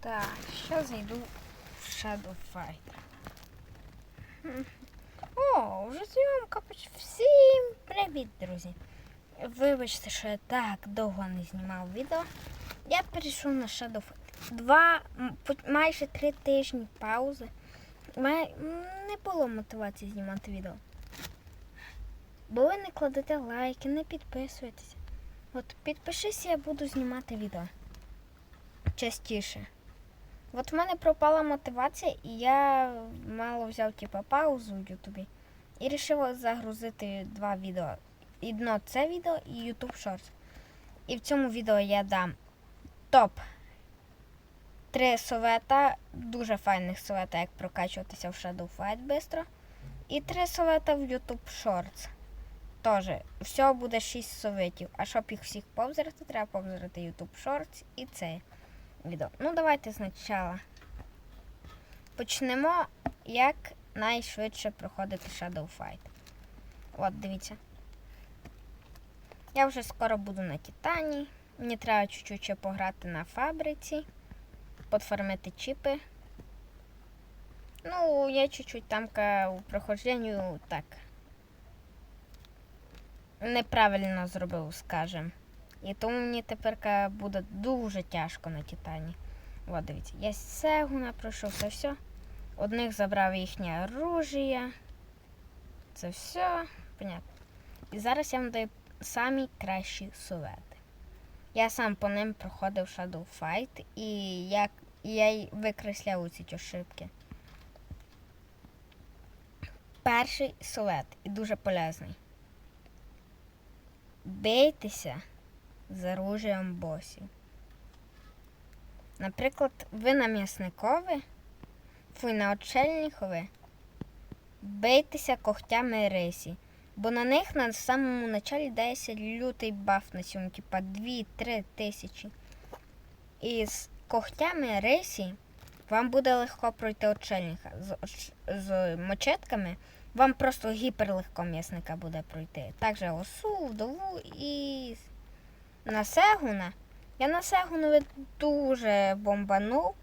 Так, що зайду в Shadow Fight. Хм. О, вже зйомка поч... Всім привіт, друзі. Вибачте, що я так довго не знімав відео. Я перейшов на Shadow Fight. Два, майже три тижні паузи. Май- Не було мотивації знімати відео. Бо ви не кладете лайки, не підписуєтеся. От підпишись, я буду знімати відео. Частіше. От в мене пропала мотивація, і я мало взяв типу, паузу в Ютубі. І вирішив загрузити два відео. Одно це відео і YouTube Shorts. І в цьому відео я дам топ. Три совета, дуже файних совета, як прокачуватися в Shadow Fight швидко. І три совета в YouTube Shorts. Теж, всього буде 6 советів. А щоб їх всіх повзрати, треба повзрати YouTube Shorts і це відео. Ну, давайте спочатку почнемо, як найшвидше проходити Shadow Fight. От, дивіться. Я вже скоро буду на Титані. Мені треба чуть-чуть пограти на фабриці, подфармити чіпи. Ну, я чуть-чуть там у прохожденню так неправильно зробив, скажем. І тому мені тепер буде дуже тяжко на Титані. От дивіться, я Сегуна пройшов, це все. Одних забрав їхнє оружие. Це все. Понятно. І зараз я вам даю самі кращі совети. Я сам по ним проходив Shadow Fight і я й викресляв ці ошибки. Перший совет і дуже полезний. Бийтеся з оружієм босів. Наприклад, ви на м'ясникові, ви на очельникові, бийтеся когтями рисі, бо на них на самому началі дається лютий баф на цьому, типа 2-3 тисячі. І з когтями рисі вам буде легко пройти очельника. З, з мочетками вам просто гіперлегко м'ясника буде пройти. Також осу, вдову і на Сегуна. Я на Сегунові дуже бомбанув.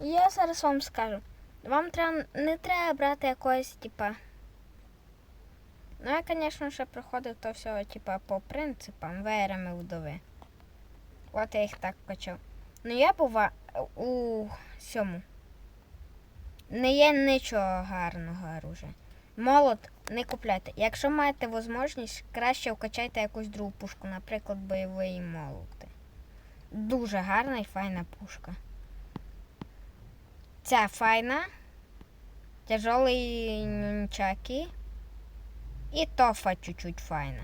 І я зараз вам скажу. Вам треба, не треба брати якогось, типа. Ну, я, звісно, ще проходив то все, типа, по принципам, веєрами вдови. От я їх так качав. Ну я бува у сьому. Не є нічого гарного оружия. Молот не купляйте. Якщо маєте можливість, краще вкачайте якусь другу пушку, наприклад, бойовий молот. Дуже гарна і файна пушка. Ця файна. Тяжелий нюнчаки. І тофа чуть-чуть файна.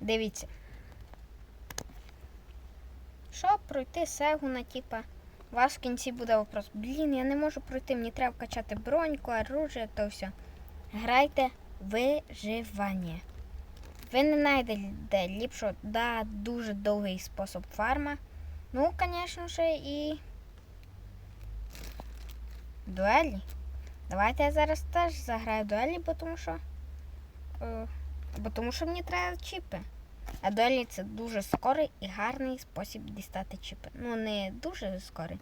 Дивіться. Щоб пройти сегуна, типа. У вас в кінці буде вопрос. Блін, я не можу пройти, мені треба вкачати броньку, оружие, то все. Грайте виживання. Ви не знайдете ліпшого, да, дуже довгий спосіб фарма. Ну, звісно ж, і дуелі. Давайте я зараз теж заграю дуелі, бо тому що. Е, бо тому що мені треба чіпи. А дуелі це дуже скорий і гарний спосіб дістати чіпи. Ну, не дуже скорий.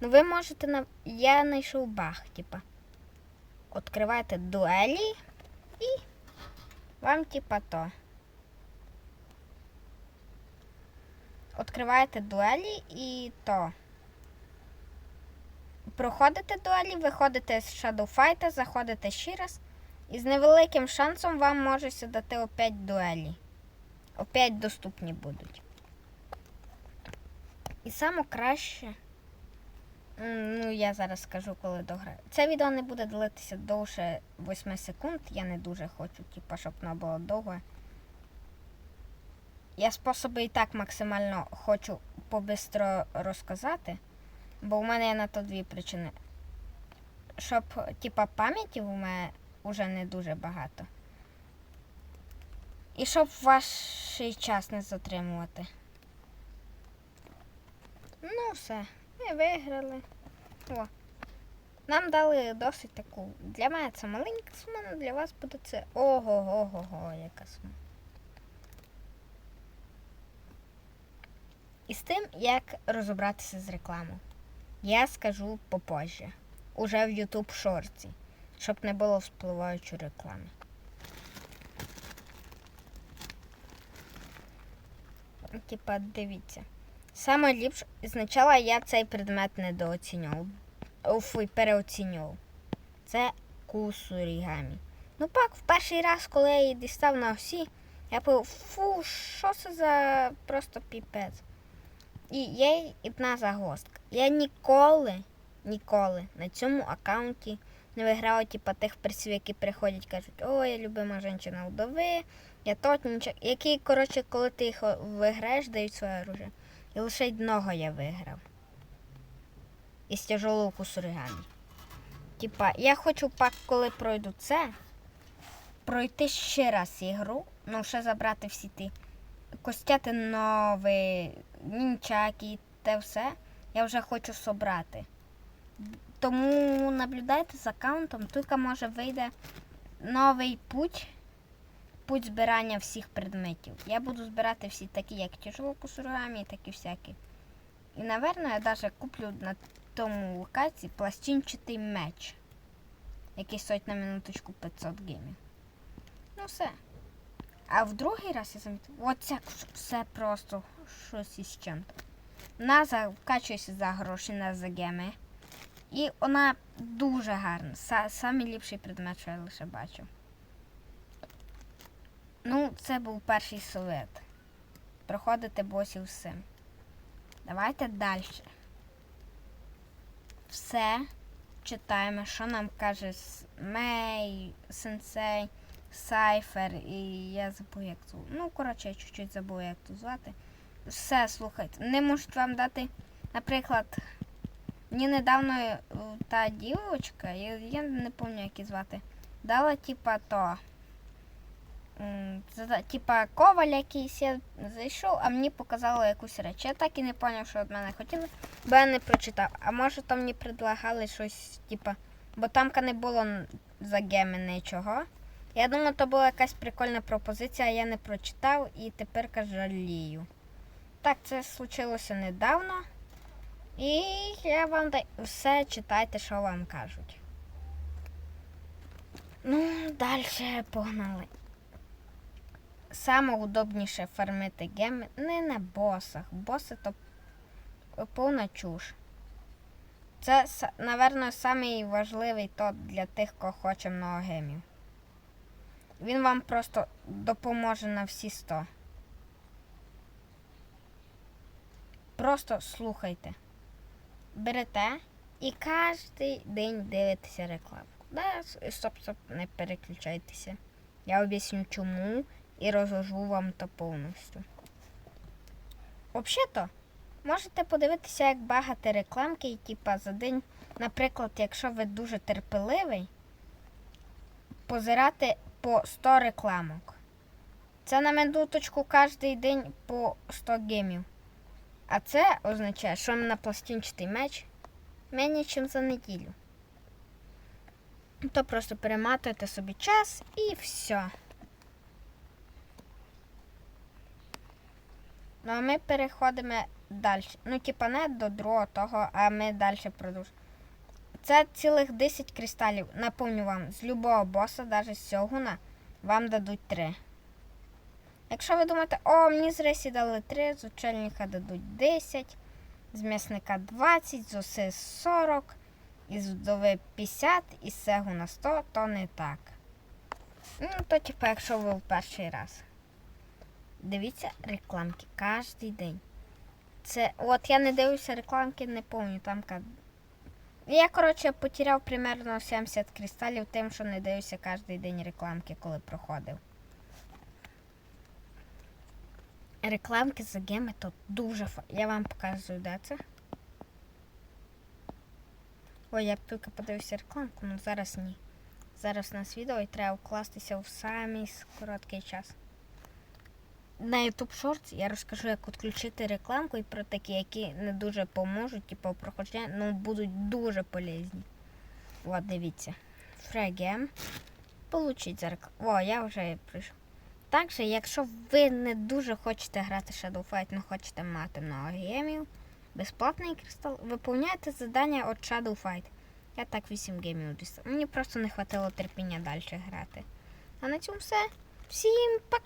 Ну, ви можете на. Я знайшов баг, типа. Відкриваєте дуелі і вам, типа, то. Відкриваєте дуелі і то. Проходите дуелі, виходите з Fight, заходите ще раз. І з невеликим шансом вам може дати опять дуелі. Опять доступні будуть. І саме краще. Ну, я зараз скажу, коли дограю. Це відео не буде длитися довше 8 секунд. Я не дуже хочу, типу, щоб воно було довго. Я способи і так максимально хочу побистро розказати, бо в мене є на то дві причини. Щоб, типа, пам'яті у мене вже не дуже багато. І щоб ваш час не затримувати. Ну, все, ми виграли. О. Нам дали досить таку. Для мене це маленька сума, але для вас буде це ого-го-го-го, яка сума. І з тим, як розібратися з рекламою. Я скажу попозже. Уже в YouTube шорті, щоб не було вспливаючої реклами. Типа, дивіться. Саме ліпше, спочатку я цей предмет недооцінював. Фу, переоцінював. Це кусурігамі. Ну пак, в перший раз, коли я її дістав на осі, я подумав, фу, що це за просто піпець. І є одна загвоздка. Я ніколи, ніколи на цьому аккаунті не виграла типа тих призів, які приходять, кажуть, о, я любима жінка вдови, я тотнічок. Які, коротше, коли ти їх виграєш, дають своє оружие. І лише одного я виграв. Із тяжелого кусуригамі. Типа, я хочу пак, коли пройду це, пройти ще раз ігру, ну ще забрати всі ті костяти нові, нінчаки, те все. Я вже хочу собрати. Тому наблюдайте за аккаунтом, тільки може вийде новий путь, путь збирання всіх предметів. Я буду збирати всі такі, як тяжело кусурами, так і всякі. І, напевно, я навіть куплю на тому локації пластинчатий меч, який стоїть на минуточку 500 гемів. Ну все. А в другий раз я замітив, оце все просто щось із чим-то. Вона закачується за гроші на за геми. І вона дуже гарна. Са- Самий ліпший предмет, що я лише бачив. Ну, це був перший совет. Проходити босів цим. Давайте далі. Все читаємо, що нам каже Мей, сенсей, Сайфер і я забув, як зву. Ну, коротше, я чуть-чуть забув, як тут звати. Все, слухайте. Не можуть вам дати, наприклад, мені недавно е, та дівчинка, я, я не пам'ятаю, як її звати, дала типа то. Типа коваль якийсь я зайшов, а мені показало якусь реч. Я так і не зрозумів, що від мене хотіли, бо я не прочитав. А може там мені предлагали щось, типа, бо там не було за геми нічого. Я думаю, то була якась прикольна пропозиція, я не прочитав і тепер жалію. Так, це случилося недавно. І я вам даю все читайте, що вам кажуть. Ну, далі погнали. Саме удобніше фармити геми не на босах. Боси то повна чуш. Це, напевно, самий тот для тих, хто хоче много гемів. Він вам просто допоможе на всі 100. Просто слухайте. Берете і кожен день дивитеся рекламку. Да, стоп, стоп, не переключайтеся. Я об'ясню чому і розложу вам то повністю. Взагалі-то, можете подивитися, як багато рекламки, і типа за день, наприклад, якщо ви дуже терпеливий, позирати по 100 рекламок. Це на минуточку кожен день по 100 гемів. А це означає, що на пластинчатий меч менше, ніж за неділю. То просто перематуєте собі час і все. Ну а ми переходимо далі. Ну, типа не до другого того, а ми далі продовжуємо. Це цілих 10 кристалів. Напомню вам, з любого боса, навіть з сьогуна, вам дадуть 3. Якщо ви думаєте, о, мені з рейсі дали 3, з учельника дадуть 10, з м'ясника 20, з оси 40, із вдови 50, із сегуна 100, то не так. Ну, то типа, якщо ви в перший раз. Дивіться рекламки кожен день. Це, от я не дивлюся рекламки, не пам'ятаю, там я, коротше, потеряв примерно 70 кристалів тим, що не дивився кожен день рекламки, коли проходив. Рекламки за геми то дуже фа. Я вам показую, де це. Ой, я б тільки подивився рекламку, але зараз ні. Зараз у нас відео і треба вкластися в самий короткий час. На YouTube Shorts я розкажу, як відключити рекламку і про такі, які не дуже поможуть, типу проходження, ну будуть дуже полезні. От, дивіться. Фрегем. Получить рекламу. О, я вже прийшов. Також, якщо ви не дуже хочете грати Shadow Fight, але хочете мати много гемів, безплатний кристал, виповняйте завдання від Shadow Fight. Я так 8 гемів дістав. Мені просто не хватило терпіння далі грати. А на цьому все. Всім пока!